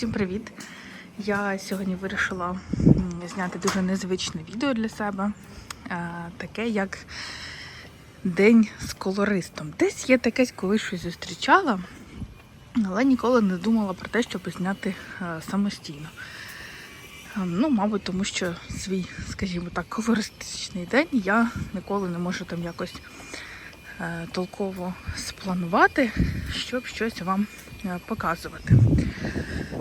Усім привіт! Я сьогодні вирішила зняти дуже незвичне відео для себе, е, таке як День з колористом. Десь я таке колись щось зустрічала, але ніколи не думала про те, щоб зняти е, самостійно. Е, Ну, мабуть, тому що свій, скажімо так, колористичний день я ніколи не можу там якось толково спланувати, щоб щось вам показувати.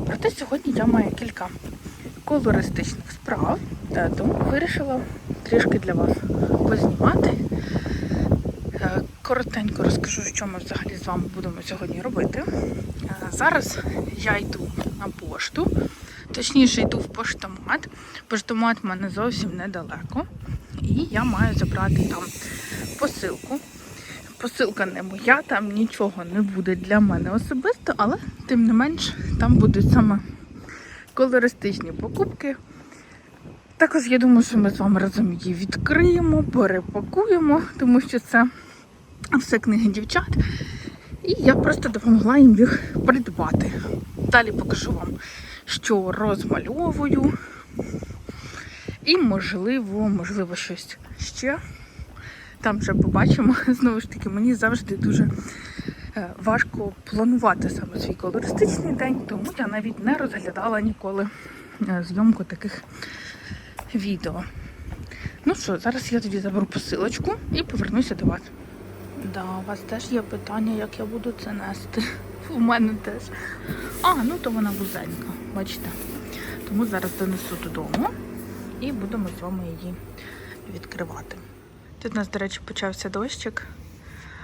Проте сьогодні я маю кілька колористичних справ, тому вирішила трішки для вас познімати. Е, Коротенько розкажу, що ми взагалі з вами будемо сьогодні робити. Е, Зараз я йду на пошту, точніше йду в поштомат. Поштомат в мене зовсім недалеко. І я маю забрати там посилку. Посилка не моя, там нічого не буде для мене особисто, але тим не менш там будуть саме колористичні покупки. Також я думаю, що ми з вами разом її відкриємо, перепакуємо, тому що це все книги дівчат. І я просто допомогла їм їх придбати. Далі покажу вам, що розмальовую. І, можливо, можливо, щось ще. Там вже побачимо. Знову ж таки, мені завжди дуже е, важко планувати саме свій колористичний день, тому я навіть не розглядала ніколи е, зйомку таких відео. Ну що, зараз я тоді заберу посилочку і повернуся до вас. Да, у вас теж є питання, як я буду це нести. У мене теж. А, ну то вона вузенька, бачите. Тому зараз донесу додому і будемо з вами її відкривати. Тут у нас, до речі, почався дощик,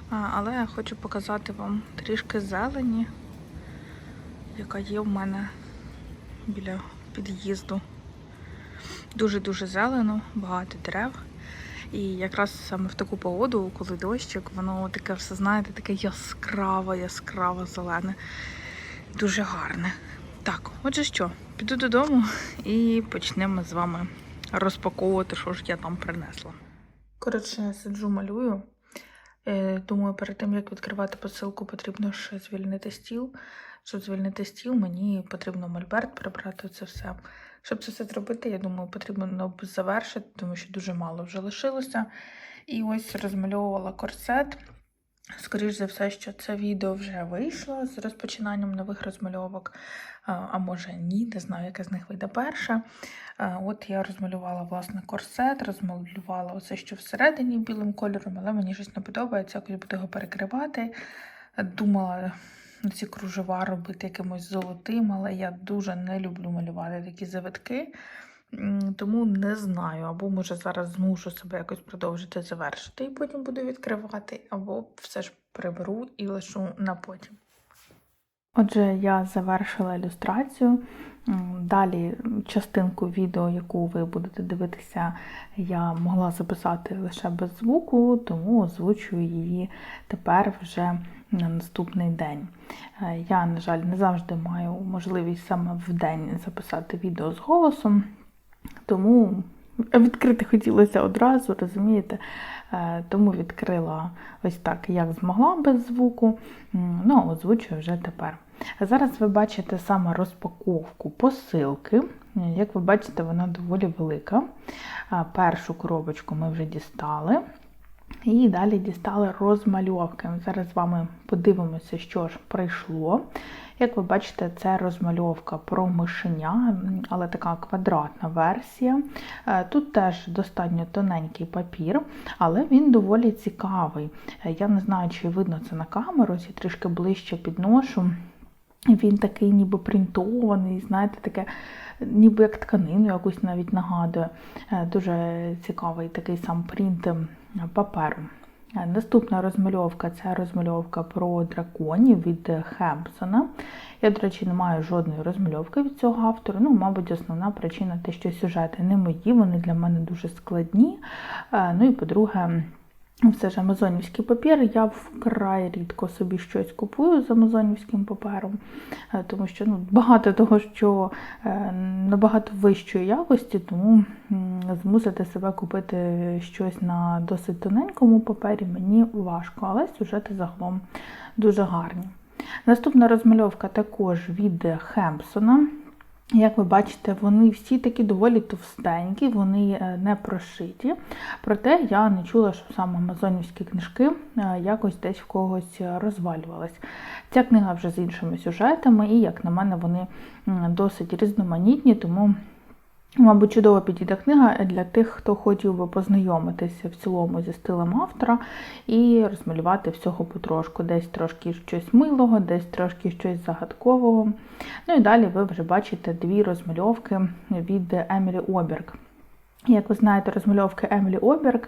але я хочу показати вам трішки зелені, яка є в мене біля під'їзду. Дуже-дуже зелено, багато дерев. І якраз саме в таку погоду, коли дощик, воно таке все, знаєте, таке яскраве, яскраво зелене. Дуже гарне. Так, отже що, піду додому і почнемо з вами розпаковувати, що ж я там принесла. Коротше, сиджу, малюю. Е, Думаю, перед тим, як відкривати посилку, потрібно ще звільнити стіл. Щоб звільнити стіл, мені потрібно мольберт прибрати це все. Щоб це все зробити, я думаю, потрібно завершити, тому що дуже мало вже лишилося. І ось розмальовувала корсет. Скоріше за все, що це відео вже вийшло з розпочинанням нових розмальовок, а може ні, не знаю, яке з них вийде перше. От я розмалювала власне корсет, розмалювала оце, що всередині білим кольором, але мені щось не подобається, якось буду його перекривати. Думала ці кружева робити якимось золотим, але я дуже не люблю малювати такі завитки. Тому не знаю, або може зараз змушу себе якось продовжити завершити і потім буду відкривати, або все ж приберу і лишу на потім. Отже, я завершила ілюстрацію. Далі частинку відео, яку ви будете дивитися, я могла записати лише без звуку, тому озвучую її тепер вже на наступний день. Е, Я, на жаль, не завжди маю можливість саме в день записати відео з голосом, тому відкрити хотілося одразу, розумієте? Е, Тому відкрила ось так, як змогла без звуку. Ну, озвучую вже тепер. Зараз ви бачите саме розпаковку посилки. Як ви бачите, вона доволі велика. Е, Першу коробочку ми вже дістали. І далі дістали розмальовки. Зараз з вами подивимося, що ж прийшло. Як ви бачите, це розмальовка про мишеня, але така квадратна версія. Е, Тут теж достатньо тоненький папір, але він доволі цікавий. Е, Я не знаю, чи видно це на камеру, я трішки ближче підношу. Він такий ніби принтований, знаєте, таке, ніби як тканину якусь навіть нагадує. Е, Дуже цікавий такий сам принт паперу. Наступна розмальовка це розмальовка про драконів від Хемпсона. Я, до речі, не маю жодної розмальовки від цього автора. Ну, мабуть, основна причина те, що сюжети не мої, вони для мене дуже складні. Е, Ну і по-друге, все ж амазонівський папір. Я вкрай рідко собі щось купую з амазонівським папером, е, тому що ну, багато того, що е, набагато вищої якості, тому змусити себе купити щось на досить тоненькому папері мені важко, але сюжети загалом дуже гарні. Наступна розмальовка також від Хемпсона. Як ви бачите, вони всі такі доволі товстенькі, вони е, не прошиті. Проте я не чула, що саме амазонівські книжки е, якось десь в когось розвалювались. Ця книга вже з іншими сюжетами, і, як на мене, вони досить різноманітні, тому. Мабуть, чудово підійде книга для тих, хто хотів би познайомитися в цілому зі стилем автора і розмалювати всього потрошку. Десь трошки щось милого, десь трошки щось загадкового. Ну і далі ви вже бачите дві розмальовки від Емілі Оберг. Як ви знаєте, розмальовки Емілі Оберг,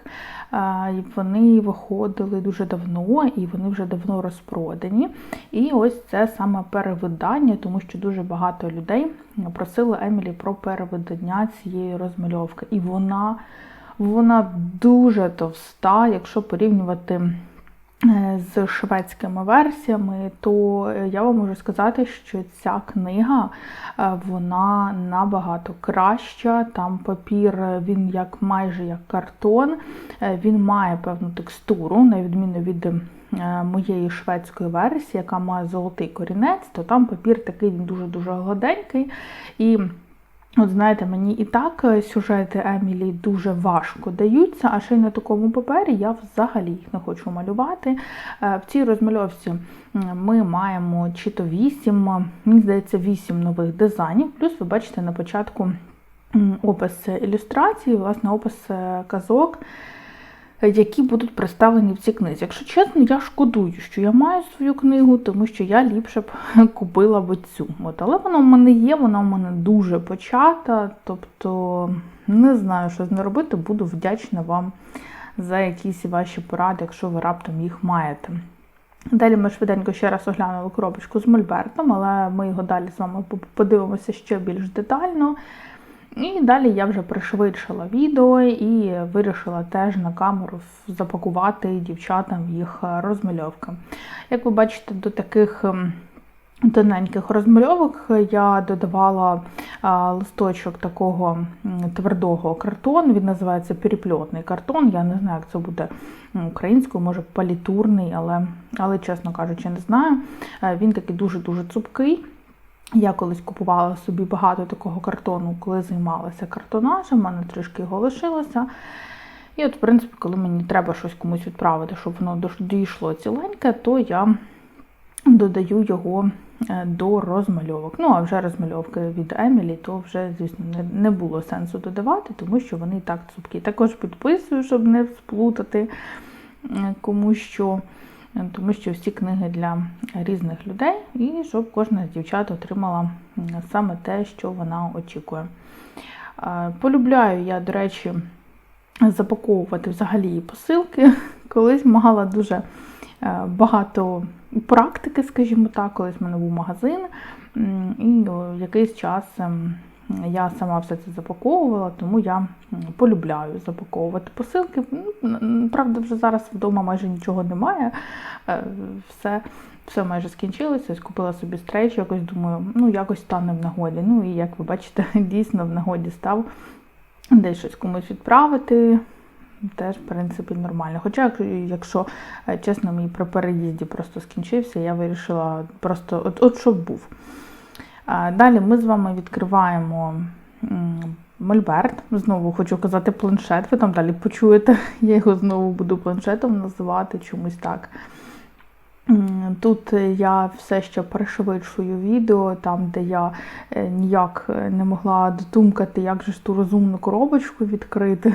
вони виходили дуже давно і вони вже давно розпродані. І ось це саме перевидання, тому що дуже багато людей просили Емілі про перевидання цієї розмальовки. І вона, вона дуже товста, якщо порівнювати з шведськими версіями, то е, я вам можу сказати, що ця книга е, вона набагато краща. Там папір е, він як майже як картон, Е, він має певну текстуру, на відміну від е, моєї шведської версії, яка має золотий корінець, то там папір такий дуже-дуже гладенький. І От знаєте, мені і так е, сюжети Емілі дуже важко даються, а ще й на такому папері я взагалі їх не хочу малювати. Е, В цій розмальовці ми маємо чи то 8, е, мені здається, 8 нових дизайнів. Плюс ви бачите на початку опис ілюстрації, власне, опис е, казок. Які будуть представлені в цій книзі. Якщо чесно, я шкодую, що я маю свою книгу, тому що я ліпше б купила б цю. От, але вона в мене є, вона в мене дуже почата. Тобто не знаю, що з нею робити. Буду вдячна вам за якісь ваші поради, якщо ви раптом їх маєте. Далі ми швиденько ще раз оглянули коробочку з Мольбертом, але ми його далі з вами подивимося ще більш детально. І далі я вже пришвидшила відео і вирішила теж на камеру запакувати дівчатам їх е, розмальовки. Як ви бачите, до таких ем, тоненьких розмальовок я додавала листочок такого твердого картону. Він називається перепльотний картон. Я не знаю, як це буде українською, може палітурний, але, але чесно кажучи, не знаю. Е, Він такий дуже-дуже цупкий. Я колись купувала собі багато такого картону, коли займалася картонажем, в мене трішки його лишилося. І от, в принципі, коли мені треба щось комусь відправити, щоб воно дійшло ціленьке, то я додаю його е, до розмальовок. Ну, а вже розмальовки від Емілі, то вже, звісно, не, було сенсу додавати, тому що вони і так цупкі. Також підписую, щоб не сплутати е, кому що. Е, Тому що всі книги для різних людей, і щоб кожна з дівчат отримала саме те, що вона очікує. Е, Полюбляю я, до речі, запаковувати взагалі посилки. Колись мала дуже е, багато практики, скажімо так, колись в мене був магазин, і якийсь час ем, я сама все це запаковувала, тому я полюбляю запаковувати посилки. Правда, вже зараз вдома майже нічого немає. Е, Все, все майже скінчилося. Ось Купила собі стрейч, якось думаю, ну якось стане в нагоді. Ну і як ви бачите, дійсно в нагоді став десь щось комусь відправити. Теж, в принципі, нормально. Хоча, якщо е, чесно, мій при переїзді просто скінчився, я вирішила просто от, от щоб був. Далі ми з вами відкриваємо Мольберт. Знову хочу казати планшет. Ви там далі почуєте. Я його знову буду планшетом називати чомусь так. Тут я все ще пришвидшую відео, там, де я е, ніяк е, не могла дотумкати, як же ж ту розумну коробочку відкрити.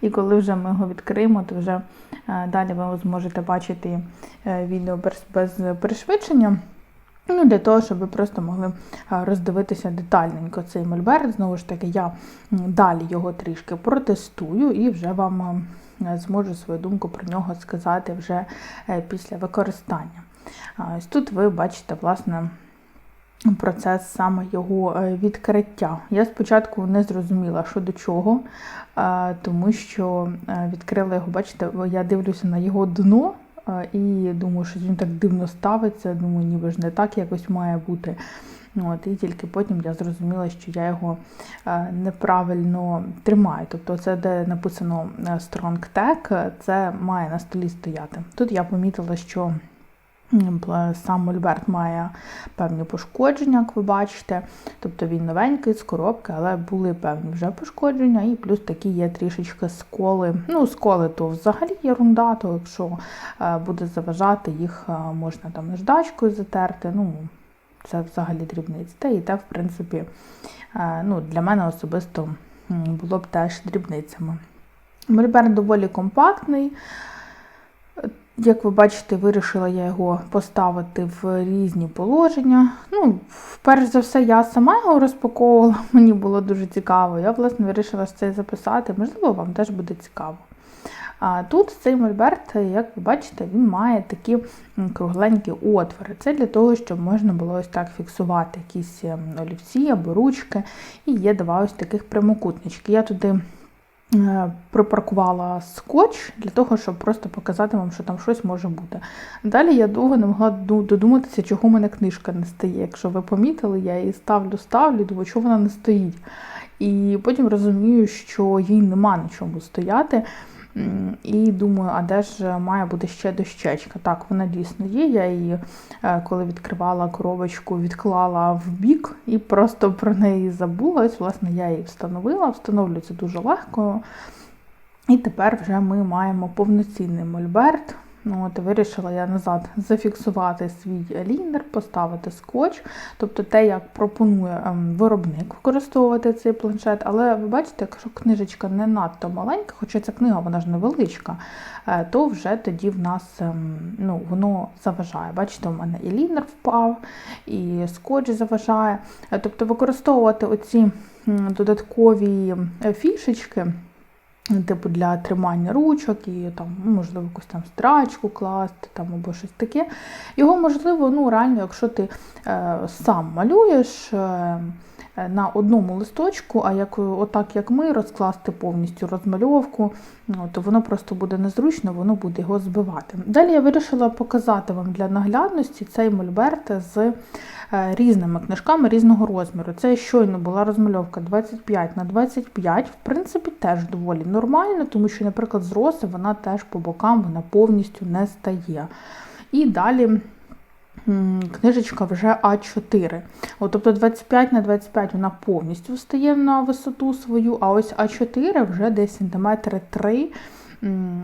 І коли вже ми його відкриємо, то вже е, далі ви зможете бачити відео без, пришвидшення. Ну, для того, щоб ви просто могли е, роздивитися детальненько цей мольберт. Знову ж таки, я далі його трішки протестую і вже вам е, зможу свою думку про нього сказати вже е, після використання. Ось тут ви бачите, власне, процес саме його відкриття. Я спочатку не зрозуміла, що до чого, тому що відкрила його, бачите, я дивлюся на його дно. І думаю, що він так дивно ставиться. Думаю, ніби ж не так якось має бути. От, і тільки потім я зрозуміла, що я його е, неправильно тримаю. Тобто, це де написано е, Strong е, це має на столі стояти. Тут я помітила, що Сам мольберт має певні пошкодження, як ви бачите. Тобто він новенький з коробки, але були певні вже пошкодження, і плюс такі є трішечки сколи. Ну, сколи то взагалі єрунда, то якщо е, буде заважати, їх е, можна там наждачкою затерти. Ну, це взагалі дрібниці. Та і те, в принципі, е, ну, для мене особисто було б теж дрібницями. Мольберт доволі компактний. Як ви бачите, вирішила я його поставити в різні положення. Ну, перш за все, я сама його розпаковувала, мені було дуже цікаво. Я, власне, вирішила це записати. Можливо, вам теж буде цікаво. А тут цей мольберт, як ви бачите, він має такі кругленькі отвори. Це для того, щоб можна було ось так фіксувати якісь ем, олівці або ручки. І є два ось таких прямокутнички. Я туди припаркувала скотч для того, щоб просто показати вам, що там щось може бути. Далі я довго не могла додуматися, чого в мене книжка не стає. Якщо ви помітили, я її ставлю, ставлю, думаю, чого вона не стоїть. І потім розумію, що їй нема на чому стояти. І думаю, а де ж має бути ще дощечка? Так, вона дійсно є. Я її, е, коли відкривала коробочку, відклала в бік і просто про неї забула. Ось, власне, я її встановила. Встановлюється дуже легко. І тепер вже ми маємо повноцінний мольберт. Ну, от, вирішила я назад зафіксувати свій лінер, поставити скотч, тобто те, як пропонує ем, виробник використовувати цей планшет. Але ви бачите, якщо книжечка не надто маленька, хоча ця книга вона ж невеличка, е, то вже тоді в нас ем, ну, воно заважає. Бачите, у мене і лінер впав, і скотч заважає. Е, Тобто використовувати оці додаткові е, фішечки типу для тримання ручок і там, можливо, якусь там страчку класти там, або щось таке. Його можливо, ну реально, якщо ти е, сам малюєш. Е, на одному листочку, а як отак, як ми, розкласти повністю розмальовку, ну, то воно просто буде незручно, воно буде його збивати. Далі я вирішила показати вам для наглядності цей мольберт з е, різними книжками різного розміру. Це щойно була розмальовка 25 на 25, в принципі, теж доволі нормально, тому що, наприклад, з роси вона теж по бокам вона повністю не стає. І далі. Книжечка вже А4. От, тобто 25 на 25 вона повністю встає на висоту свою, а ось А4 вже десь сантиметри 3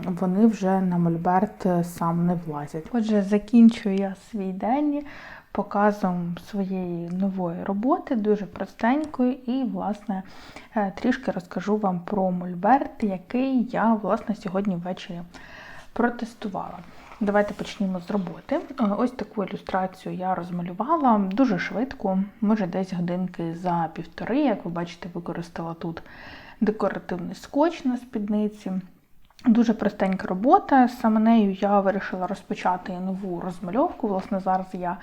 вони вже на мольберт е, сам не влазять. Отже, закінчую я свій день показом своєї нової роботи, дуже простенької, і, власне, е, трішки розкажу вам про мольберт, який я, власне, сьогодні ввечері протестувала. Давайте почнімо з роботи. Е, Ось таку ілюстрацію я розмалювала дуже швидко, може десь годинки за півтори. Як ви бачите, використала тут декоративний скотч на спідниці. Дуже простенька робота. Саме нею я вирішила розпочати нову розмальовку. Власне, зараз я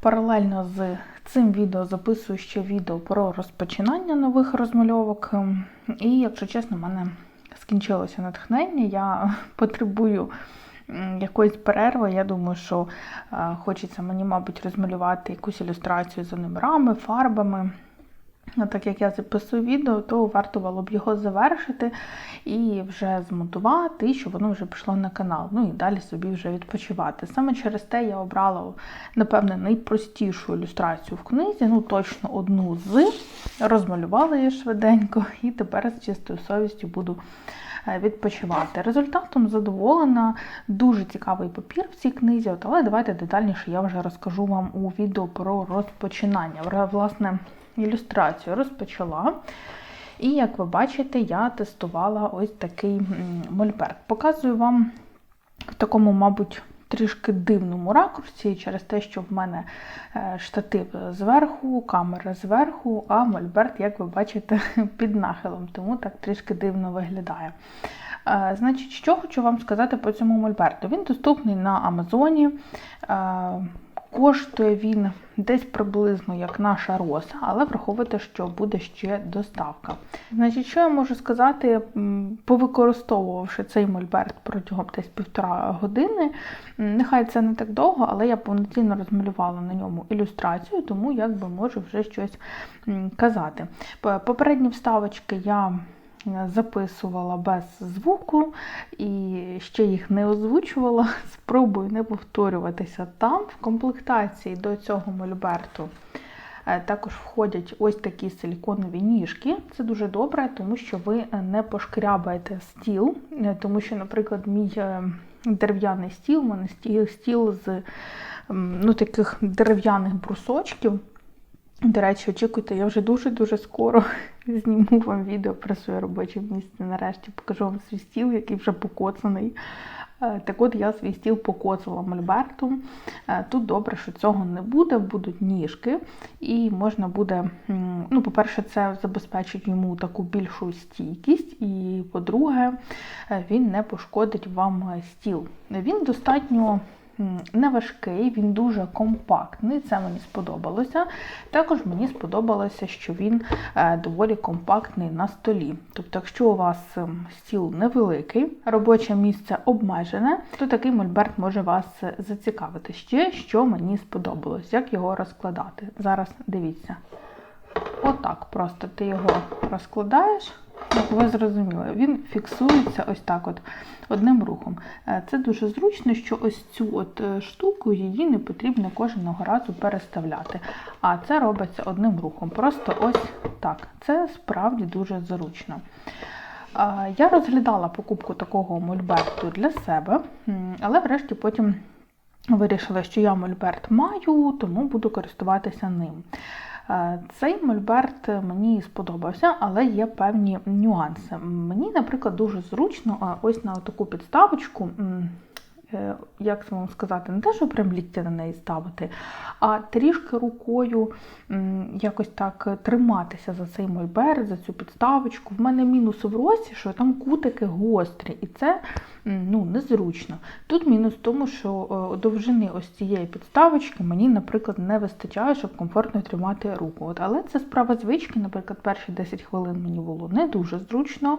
паралельно з цим відео записую ще відео про розпочинання нових розмальовок. І, якщо чесно, в мене скінчилося натхнення. Я потребую якоїсь перерви. Я думаю, що е, хочеться мені, мабуть, розмалювати якусь ілюстрацію за номерами, фарбами. А так як я записую відео, то варто було б його завершити і вже змонтувати, і щоб воно вже пішло на канал. Ну і далі собі вже відпочивати. Саме через те я обрала, напевне, найпростішу ілюстрацію в книзі, ну точно одну з. Розмалювала її швиденько, і тепер з чистою совістю буду е, відпочивати. Результатом задоволена, дуже цікавий папір в цій книзі, от, але давайте детальніше я вже розкажу вам у відео про розпочинання. Власне, ілюстрацію розпочала. І як ви бачите, я тестувала ось такий мольберт. Показую вам в такому, мабуть, трішки дивному ракурсі через те, що в мене е, штатив зверху, камера зверху, а мольберт, як ви бачите, під нахилом, тому так трішки дивно виглядає. Е, Значить, що хочу вам сказати по цьому мольберту. Він доступний на Амазоні. Коштує він десь приблизно як наша роса, але враховуйте, що буде ще доставка. Значить, що я можу сказати, повикористовувавши цей мольберт протягом десь півтора години, нехай це не так довго, але я повноцінно розмалювала на ньому ілюстрацію, тому якби можу вже щось казати. Попередні вставочки я записувала без звуку і ще їх не озвучувала. Спробую не повторюватися там. В комплектації до цього мольберту е, також входять ось такі силіконові ніжки. Це дуже добре, тому що ви не пошкрябаєте стіл, е, тому що, наприклад, мій е, дерев'яний стіл, у мене стіл з ну, таких дерев'яних брусочків. До речі, очікуйте, я вже дуже-дуже скоро зніму вам відео про своє робоче місце. Нарешті покажу вам свій стіл, який вже покоцаний. Е, Так от я свій стіл покоцала мольбертом. Е, Тут добре, що цього не буде, будуть ніжки, і можна буде, ну, по-перше, це забезпечить йому таку більшу стійкість, і по-друге, е, він не пошкодить вам стіл. Він достатньо не важкий, він дуже компактний. Це мені сподобалося. Також мені сподобалося, що він е, доволі компактний на столі. Тобто, якщо у вас ем, стіл невеликий, робоче місце обмежене, то такий мольберт може вас е, зацікавити. Ще що мені сподобалось, як його розкладати. Зараз дивіться. Отак, просто ти його розкладаєш, як ви зрозуміли, він фіксується ось так от одним рухом. Е, Це дуже зручно, що ось цю от е, штуку її не потрібно кожного разу переставляти. А це робиться одним рухом. Просто ось так. Це справді дуже зручно. Я розглядала покупку такого мольберту для себе, але врешті потім вирішила, що я мольберт маю, тому буду користуватися ним. Цей мольберт мені сподобався, але є певні нюанси. Мені, наприклад, дуже зручно ось на таку підставочку. Е, Як вам сказати, не те, що прям ліктя на неї ставити, а трішки рукою якось так триматися за цей мольберт, за цю підставочку. В мене мінус в росі, що там кутики гострі, і це ну, незручно. Тут мінус в тому, що е, довжини ось цієї підставочки мені, наприклад, не вистачає, щоб комфортно тримати руку. От, але це справа звички, наприклад, перші 10 хвилин мені було не дуже зручно.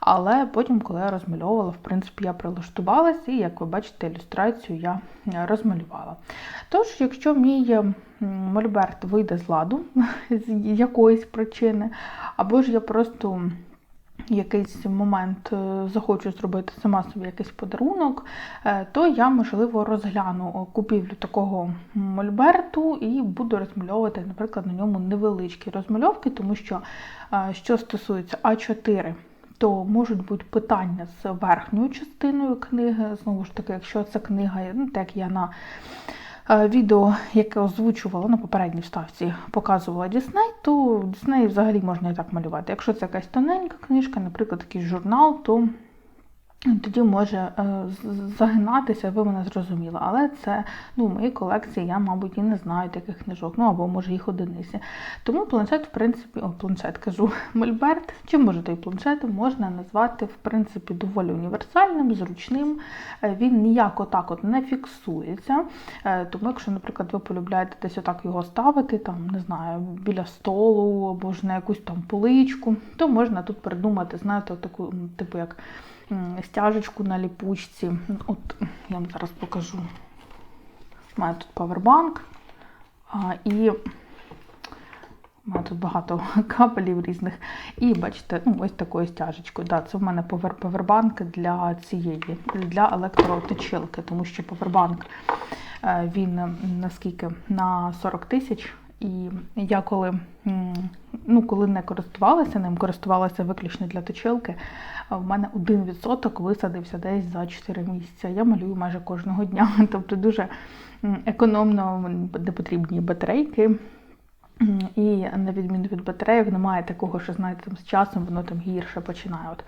Але потім, коли я розмальовувала, в принципі, я прилаштувалася, і, як ви бачите, ілюстрацію я е, розмалювала. Тож, якщо мій мольберт вийде з ладу з якоїсь причини, або ж я просто якийсь момент е, захочу зробити сама собі якийсь подарунок, е, то я, можливо, розгляну купівлю такого мольберту і буду розмальовувати, наприклад, на ньому невеличкі розмальовки, тому що, що стосується А4, то можуть бути питання з верхньою частиною книги. Знову ж таки, якщо це книга, ну так я на е, відео, яке озвучувала на попередній вставці, показувала Дісней, то Дісней взагалі можна і так малювати. Якщо це якась тоненька книжка, наприклад, якийсь журнал, то тоді може е, загинатися, ви мене зрозуміли. Але це ну, в моїй колекції, я, мабуть, і не знаю таких книжок, ну або може їх одиниці. Тому планшет, в принципі, о, планшет кажу, мольберт, чи може той планшет можна назвати в принципі доволі універсальним, зручним. Е, Він ніяк отак от не фіксується. Е, Тому, якщо, наприклад, ви полюбляєте десь отак його ставити, там не знаю, біля столу або ж на якусь там поличку, то можна тут придумати, знаєте, таку, типу як стяжечку на ліпучці. От я вам зараз покажу. У мене тут павербанк. І у мене тут багато кабелів різних. І бачите, ну, ось такою стяжечкою. Да, це в мене повер- павербанк для цієї, для електроточилки, тому що павербанк е, він наскільки на 40 тисяч. І я коли, ну, коли не користувалася ним, користувалася виключно для точилки, в мене 1% висадився десь за 4 місяці. Я малюю майже кожного дня. Тобто дуже економно не потрібні батарейки. І на відміну від батарейок немає такого, що знаєте, там з часом воно там гірше починає. От.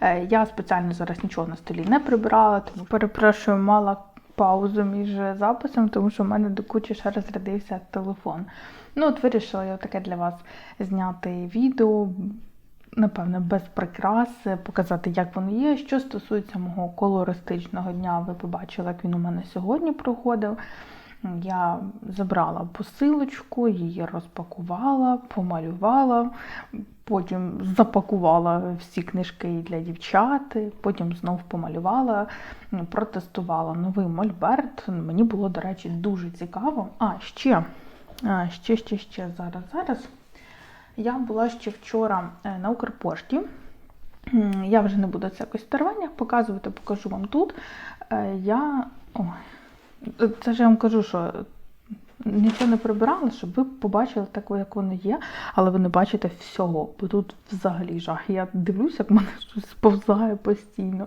Е, Я спеціально зараз нічого на столі не прибирала, тому перепрошую, мала паузу між записом, тому що в мене до кучі ще розрядився телефон. Ну, от вирішила я таке для вас зняти відео, напевно, без прикрас, показати, як воно є. Що стосується мого колористичного дня, ви побачили, як він у мене сьогодні проходив. Я забрала посилочку, її розпакувала, помалювала, потім запакувала всі книжки для дівчат, потім знов помалювала, протестувала новий мольберт. Мені було, до речі, дуже цікаво. А, ще, ще, ще, ще зараз, зараз. Я була ще вчора е, на Укрпошті. Я вже не буду це якось в теревенях показувати, покажу вам тут. Е, Я. Ой. Це ж я вам кажу, що нічого не прибирали, щоб ви побачили таку, як воно є, але ви не бачите всього, бо тут взагалі жах. Я дивлюся, як мене щось сповзає постійно.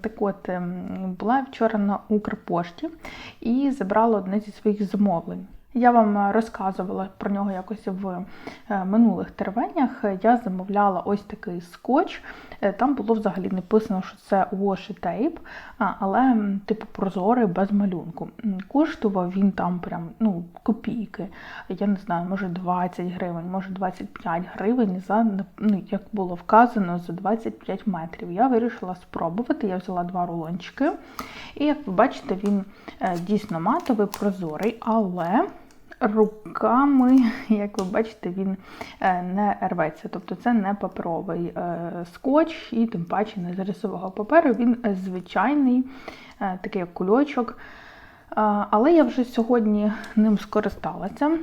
Так от, ем, була вчора на Укрпошті і забрала одне зі своїх замовлень. Я вам е, розказувала про нього якось в е, минулих тервенях. Я замовляла ось такий скотч. Е, Там було взагалі написано, що це washi tape, але типу прозорий без малюнку. Коштував він там прям ну, копійки. Я не знаю, може 20 гривень, може 25 гривень за ну, як було вказано за 25 метрів. Я вирішила спробувати. Я взяла два рулончики. І як ви бачите, він дійсно матовий, прозорий, але руками, як ви бачите, він е, не рветься. Тобто це не паперовий е, скотч і тим паче не з рисового паперу. Він е, звичайний, такий як кульочок. Але я вже сьогодні ним скористалася.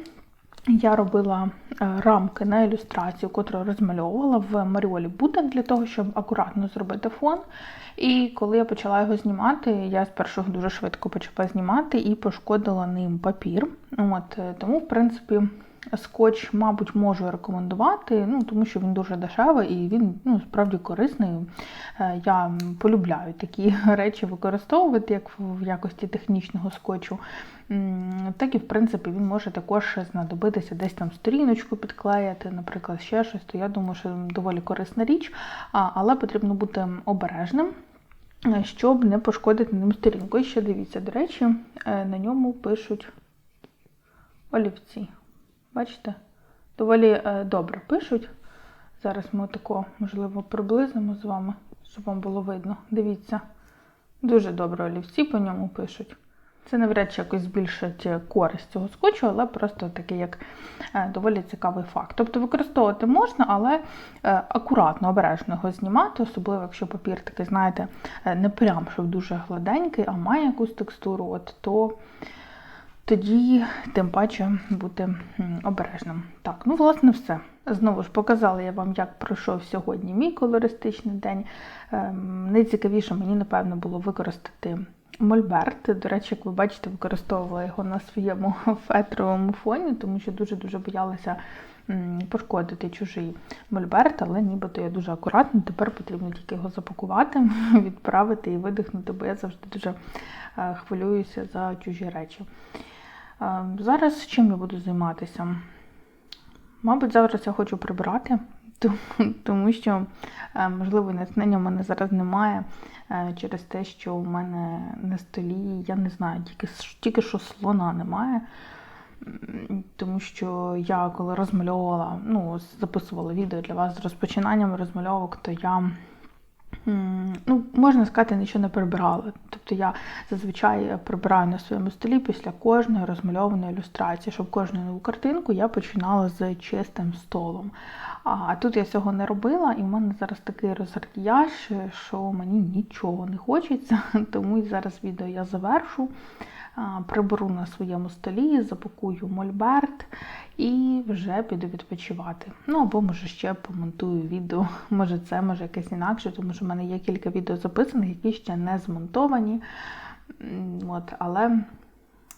Я робила е, рамки на ілюстрацію, котру розмальовувала в Маріолі Бутен для того, щоб акуратно зробити фон. І коли я почала його знімати, я спершу дуже швидко почала знімати і пошкодила ним папір. От, е, тому, в принципі, скотч, мабуть, можу рекомендувати, ну, тому що він дуже дешевий і він ну, справді корисний. Е, Я полюбляю такі речі використовувати, як в якості технічного скотчу. Так і, в принципі, він може також знадобитися десь там сторіночку підклеїти, наприклад, ще щось. То я думаю, що доволі корисна річ, але потрібно бути обережним. е, Щоб не пошкодити ним сторінку. І ще дивіться, до речі, е, на ньому пишуть олівці. Бачите? Доволі е, добре пишуть. Зараз ми тако, можливо, приблизимо з вами, щоб вам було видно. Дивіться, дуже добре олівці по ньому пишуть. Це навряд чи якось збільшить е, користь цього скотчу, але просто такий як е, доволі цікавий факт. Тобто використовувати можна, але акуратно, обережно його знімати, особливо якщо папір такий, знаєте, не прям щоб дуже гладенький, а має якусь текстуру, от, то тоді тим паче бути обережним. Так, ну власне все. Знову ж показала я вам, як пройшов сьогодні мій колористичний день. Ем, Найцікавіше мені, напевно, було використати мольберт. До речі, як ви бачите, використовувала його на своєму фетровому фоні, тому що дуже-дуже боялася пошкодити чужий мольберт, але нібито я дуже акуратно. Тепер потрібно тільки його запакувати, відправити і видихнути, бо я завжди дуже е, хвилююся за чужі речі. Е, Зараз чим я буду займатися? Мабуть, зараз я хочу прибирати, тому- що, е, можливо, натхнення в мене зараз немає е, через те, що у мене на столі, я не знаю, тільки, тільки що слона немає. Тому що я коли розмальовувала, ну, записувала відео для вас з розпочинанням розмальовок, то я Ну, можна сказати, нічого не прибирала. Тобто я зазвичай прибираю на своєму столі після кожної розмальованої ілюстрації, щоб кожну нову картинку я починала з чистим столом. А тут я цього не робила, і в мене зараз такий розгардіяж, що мені нічого не хочеться, тому і зараз відео я завершу. Приберу на своєму столі, запакую мольберт і вже піду відпочивати. Ну або може ще помонтую відео. Може це, може якесь інакше, тому що в мене є кілька відео записаних, які ще не змонтовані. От, але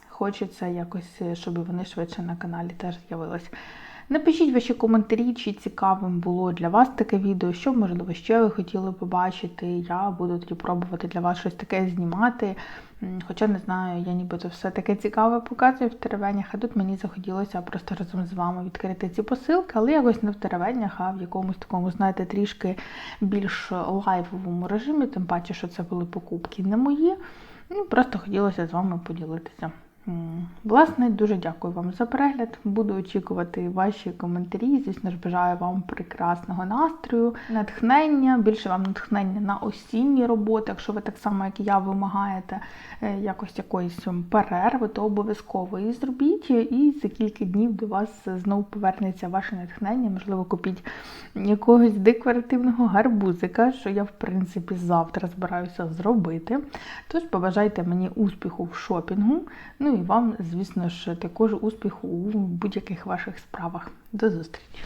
хочеться якось, щоб вони швидше на каналі теж з'явились. Напишіть ваші коментарі, чи цікавим було для вас таке відео, що, можливо, ще ви хотіли побачити. Я буду тоді пробувати для вас щось таке знімати. Хоча не знаю, я нібито все таке цікаве показую в теревенях, а тут мені захотілося просто разом з вами відкрити ці посилки, але якось не в теревенях, а в якомусь такому, знаєте, трішки більш лайвовому режимі, тим паче, що це були покупки не мої. Ну, просто хотілося з вами поділитися. Власне, дуже дякую вам за перегляд. Буду очікувати ваші коментарі. Звісно ж, бажаю вам прекрасного настрою, натхнення, більше вам натхнення на осінні роботи. Якщо ви так само, як і я, вимагаєте е, якось якоїсь перерви, то обов'язково її зробіть. І за кілька днів до вас знову повернеться ваше натхнення. Можливо, купіть якогось декоративного гарбузика, що я, в принципі, завтра збираюся зробити. Тож побажайте мені успіху в шопінгу. І вам, звісно ж, також успіху у будь-яких ваших справах. До зустрічі!